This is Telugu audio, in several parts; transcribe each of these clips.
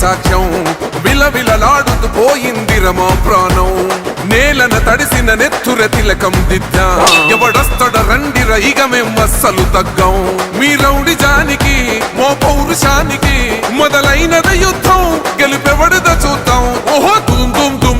సాక్ష్యం. విలవిలలాడుతూ పోయింది రమా ప్రాణం. నేలన తడిసిన నెత్తుర తిలకం దిద్దా. ఎవడొస్తడ రండి రైగ మేం అస్సలు తగ్గం. మీ రౌడి జానికి మో పౌరుషానికి మొదలైనద యుద్ధం. గెలుపెవడద చూద్దాం. ఓహో దుమ్ దుమ్ దుమ్ దుమ్ దుమ్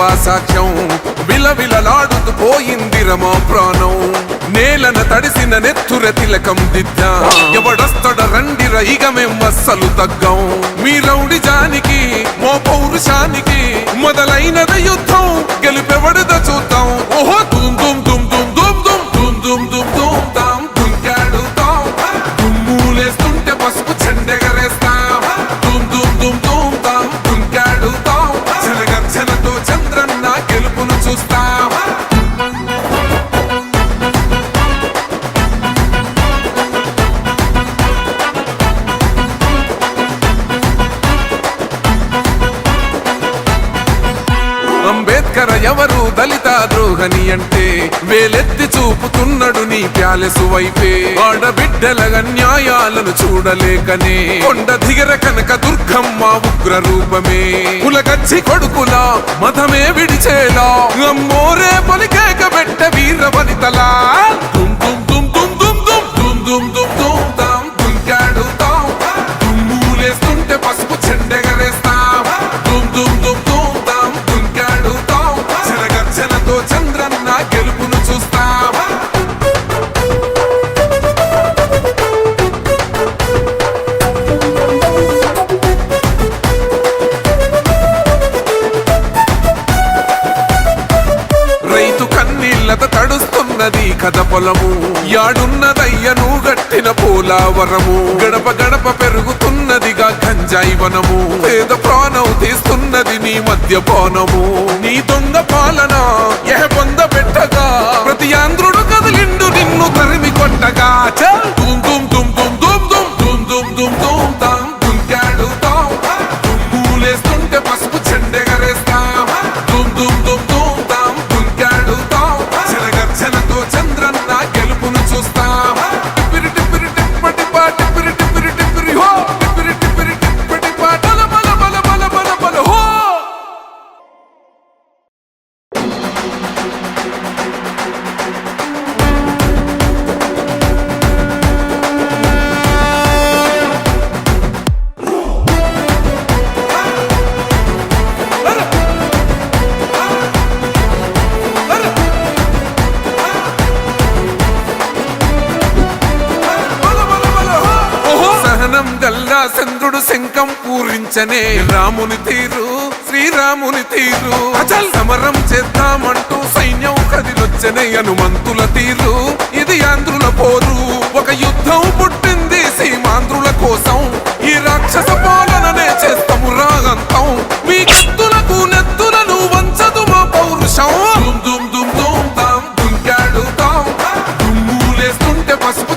కత్తులు లేవా సాక్ష్యం విలవిలలాడుతూ పోయింది రమా ప్రాణం. నేలన తడిసిన నెత్తుర తిలకం దిద్దా. ఎవడొస్తడ రండిర ఇక మేం అస్సలు తగ్గం. మీ రౌడి జానికి మో పౌరుషానికి మొదలైనద యుద్ధం. గెలుపెవడద చూద్దాం. ఓహో దుమ్ దుమ్ దుమ్ దుమ్ దుమ్ వేలెత్తి చూపుతున్నాడు నీ ప్యాలెసు వైపే ఆడబిడ్డల న్యాయాలను చూడలేకనే కొండ దిగర కనక దుర్గమ్మ ఉగ్ర రూపమే కులగచ్చి కొడుకులా మతమే విడిచేలా అమ్మోరే పలికేక పెట్ట వీర వనితలా దుమ్ దుమ్ దుమ్ దుమ్ దుమ్ దుమ్ దుమ్ దుమ్ దుమ్ దుమ్ వరము. గడప గడప పెరుగుతున్నదిగా గంజాయి వనము. పేద ప్రాణం తీస్తున్నది నీ మద్యపానము. నీ దొంగ పూరించనే రాముని తీరు శ్రీరాముని తీరు. అచల్ సమరం చేద్దామంటూ సైన్యం కదిలొచ్చనే హనుమంతుల తీరు. ఇది ఆంధ్రుల పోరు. ఒక యుద్ధం పుట్టింది సీమాంధ్రుల కోసం. ఈ రాక్షస పాలననే చేస్తాము రాగంతం. మీ కత్తులకు నెత్తులను వంచదు మా పౌరుషం. దుమ్ దుమ్ దుమ్ దుమ్ తాం దుంకాడు తాం దుమ్ములేస్తుంటే పసుపు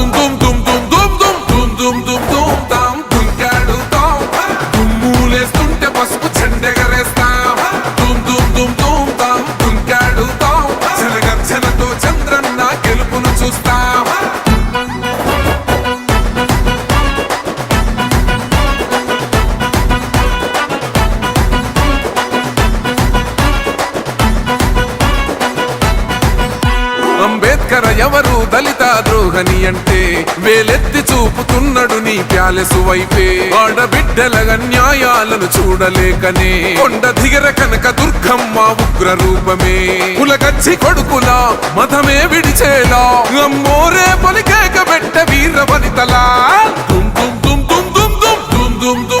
వైపే. ఆడబిడ్డల న్యాయాలను చూడలేకనే. కొండ దిగర కనక దుర్గమ్మ ఉగ్ర రూపమే కులగచ్చి కొడుకులా మతమే విడిచేలా. అమ్మోరే పలికేక పెట్ట వీర వనితలా. దుమ్ దుమ్ దుమ్ దుమ్ దుమ్ దుమ్ దుమ్ దుమ్.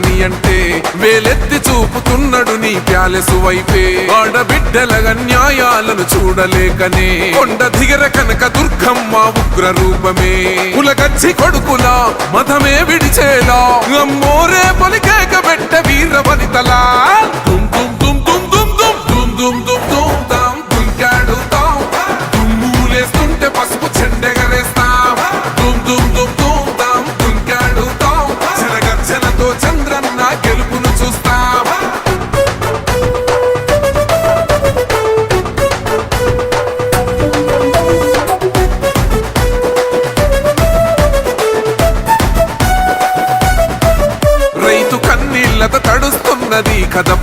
ద్రోహని అంటే వేలెత్తి చూపుతున్నాడు నీ ప్యాలెసు వైపే ఆడబిడ్డల న్యాయాలను చూడలేకనే కొండ దిగర కనక దుర్గమ్మ ఉగ్ర రూపమే కులగచ్చి కొడుకులా మతమే విడిచేలా అమ్మోరే పలికేక పెట్ట వీర వనితలా దుమ్ దుమ్ దుమ్ దుమ్ దుమ్ దుమ్ దుమ్ దుమ్ దుమ్ దుమ్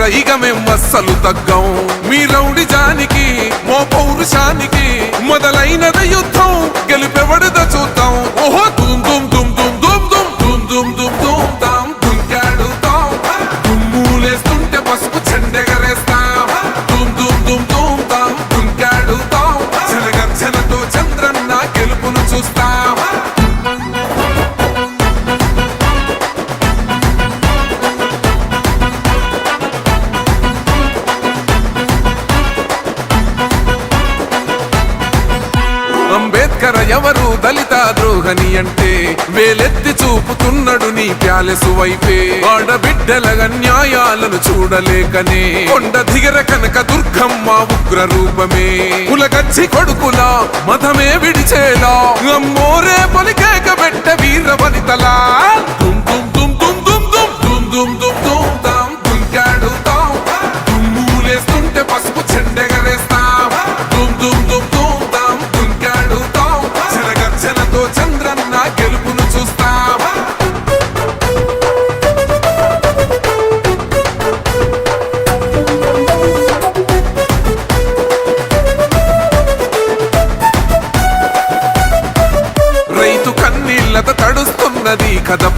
రండిర ఇక మేం అస్సలు తగ్గం. మీ రౌడి జానికి మో పౌరుషానికి మొదలైనద యుద్ధం. గెలుపెవడద చూద్దాం. ఓహో నీ ప్యాలెసు వైపే ఆడబిడ్డల న్యాయాలను చూడలేకనే కొండ దిగర కనక దుర్గమ్మ ఉగ్ర రూపమే కులగచ్చి కొడుకులా మతమే విడిచేలా. అమ్మోరే పలికేక పెట్ట వీర వనితలా దుమ్ దుమ్ దుమ్ దుమ్ దుమ్ దుమ్ దుమ్ దుమ్.